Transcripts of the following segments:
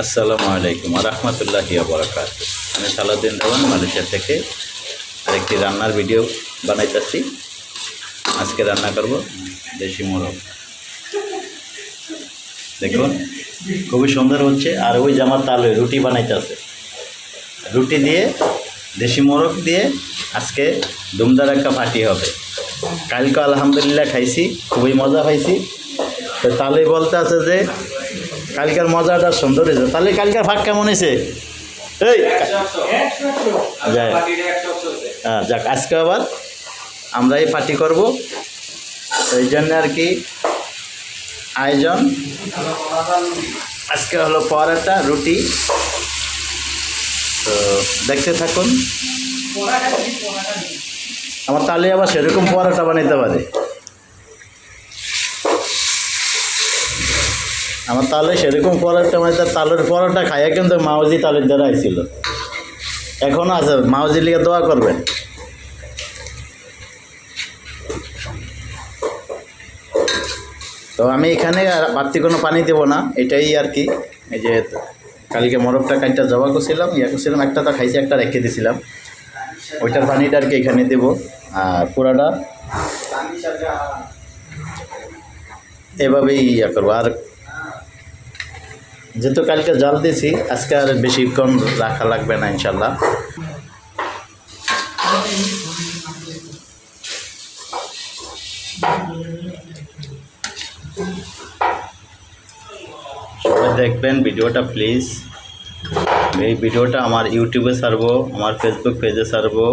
আসসালামু আলাইকুম রহমতুল্লাহি বরাকাত আমি সালাউদ্দিন দেওয়ান মালয়েশিয়া থেকে আরেকটি রান্নার ভিডিও বানাইতেছি। আজকে রান্না করব দেশি মোরগ। দেখুন, খুবই সুন্দর হচ্ছে। আর ওই যে আমার তালে রুটি বানাইতেছে। রুটি দিয়ে, দেশি মোরগ দিয়ে আজকে দুমদার একটা পার্টি হবে। কালকে আলহামদুলিল্লাহ খাইছি, খুবই মজা পাইছি। তো তালে বলতে আছে যে কালকার মজাটা সুন্দর হয়েছে। তাহলে কালকার ভাগ কেমন হয়েছে? এই হ্যাঁ যাক, আজকে আবার আমরা এই পার্টি করব। এই জন্য আর কি আয়োজন। আজকে হলো পরোটা, রুটি। তো দেখতে থাকুন। আমার তাহলে আবার সেরকম পরাটা বানাইতে পারে। আমার তালে সেরকম পরোটা মানে তার তালের পরোটা খাইয়া কিন্তু মাউজি তালের দ্বারা আইছিল। এখনও আছে, মাউজির লিগে দোয়া করবেন। তো আমি এখানে আর বাড়তি কোনো পানি দেবো না, এটাই আর কি। এই যে কালকে মরবটা কাইটা জবা করছিলাম, ইয়া করছিলাম, একটা তো খাইছি, একটা রেখে দিয়েছিলাম ওইটার পানিটা আর কি এখানে দেবো। আর পুরাটা এভাবেই ইয়া করব। আর যেহেতু কালকে জাল দিয়েছি, আজকে আর বেশিক্ষণ রাখা লাগবে না, ইনশাল্লাহ। দেখবেন ভিডিওটা প্লিজ এই ভিডিওটা আমার ইউটিউবে ছাড়বো, আমার ফেসবুক পেজে ছাড়বো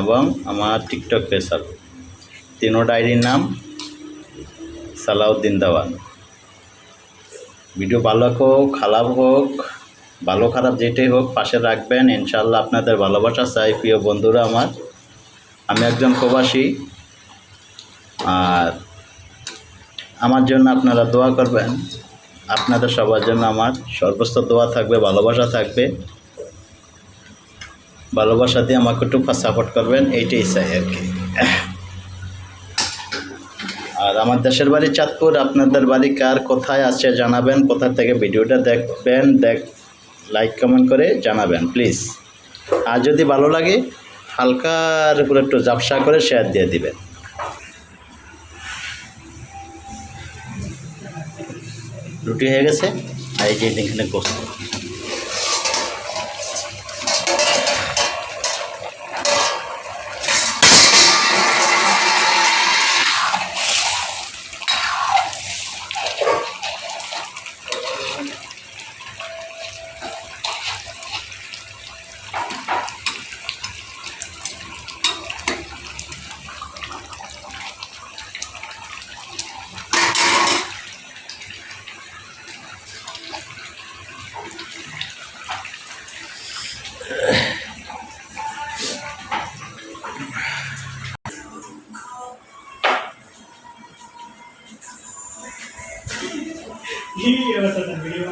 এবং আমার টিকটক পেজ ছাড়বো। তিনোটা ডায়েরির নাম সালাউদ্দিন দেওয়ান। ভিডিও ভালো হোক, খারাপ হোক, ভালো খারাপ যেটাই হোক, পাশে রাখবেন। ইনশাল্লাহ আপনাদের ভালোবাসা চাই, প্রিয় বন্ধুরা আমার। আমি একজন প্রবাসী। আর আমার জন্য আপনারা দোয়া করবেন। আপনাদের সবার জন্য আমার সর্বস্ত দোয়া থাকবে, ভালোবাসা থাকবে। ভালোবাসা দিয়ে আমাকে একটু সাপোর্ট করবেন, এইটাই চাই আর কি। আর আমার দেশের বাড়ি চাঁদপুর, আপনাদের বাড়ি কার কোথায় আছে জানাবেন, কোথা থেকে ভিডিওটা দেখবেন, দেখ লাইক কমেন্ট করে জানাবেন প্লিজ আর যদি ভালো লাগে, হালকার উপরে একটু জাপসা করে শেয়ার দিয়ে দিবেন। রুটি হয়ে গেছে, আর এই যে এখানে গোস্ত।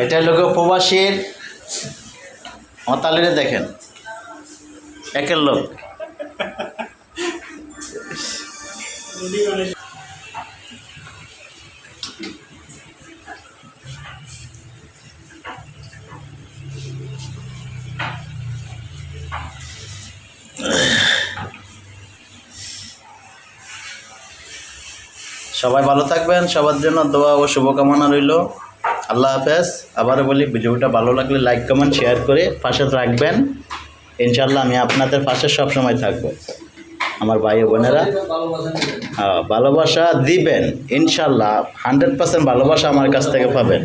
এটা লোক প্রবাসীর মতালিরে দেখেন। একের লোক। সবাই ভালো থাকবেন, সবার জন্য দোয়া ও শুভকামনা রইল। আল্লাহ হাফেজ, আবারও বলি, ভিডিওটা ভালো লাগলে লাইক কমেন্ট শেয়ার করে পাশে রাখবেন ইনশাল্লাহ আমি আপনাদের পাশে সব সময় থাকব। আমার ভাই বোনেরা হ্যাঁ ভালোবাসা দিবেন। ইনশাল্লাহ হান্ড্রেড পার্সেন্ট ভালোবাসা আমার কাছ থেকে পাবেন।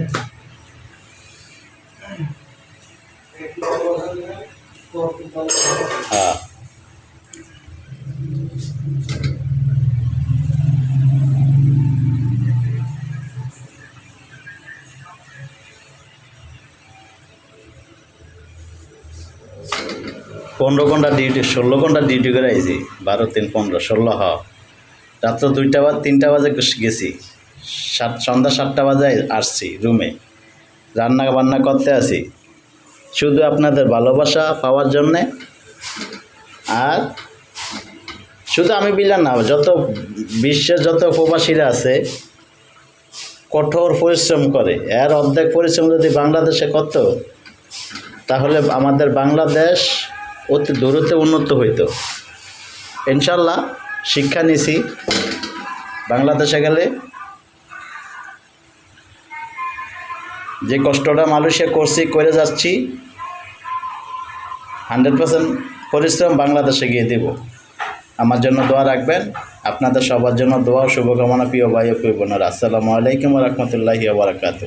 হ্যাঁ পনেরো ঘণ্টা ডিউটি ষোলো ঘণ্টা ডিউটি করে আইছি। বারো, তিন, পনেরো, ষোলো, হ। রাত্র দুইটা বা তিনটা বাজে গেছি। সাত সন্ধ্যা সাতটা বাজে আসছি রুমে। রান্না বান্না করতে আসি শুধু আপনাদের ভালোবাসা পাওয়ার জন্যে। আর শুধু আমি বিলা না, যত বিশ্বের যত প্রবাসীরা আছে, কঠোর পরিশ্রম করে। এর অর্ধেক পরিশ্রম যদি বাংলাদেশে করত, তাহলে আমাদের বাংলাদেশ অতি দূরতে উন্নত হইতো। ইনশাল্লাহ শিক্ষা নিছি। বাংলাদেশে গেলে যে কষ্টটা মালয়েশিয়া করছি, করে যাচ্ছি, হান্ড্রেড পার্সেন্ট পরিশ্রম বাংলাদেশে গিয়ে দেব। আমার জন্য দোয়া রাখবেন। আপনাদের সবার জন্য দোয়া শুভকামনা প্রিয় ভাই প্রিয় বোনেরা। আসসালামু আলাইকুম রহমতুল্লাহি বারাকাতু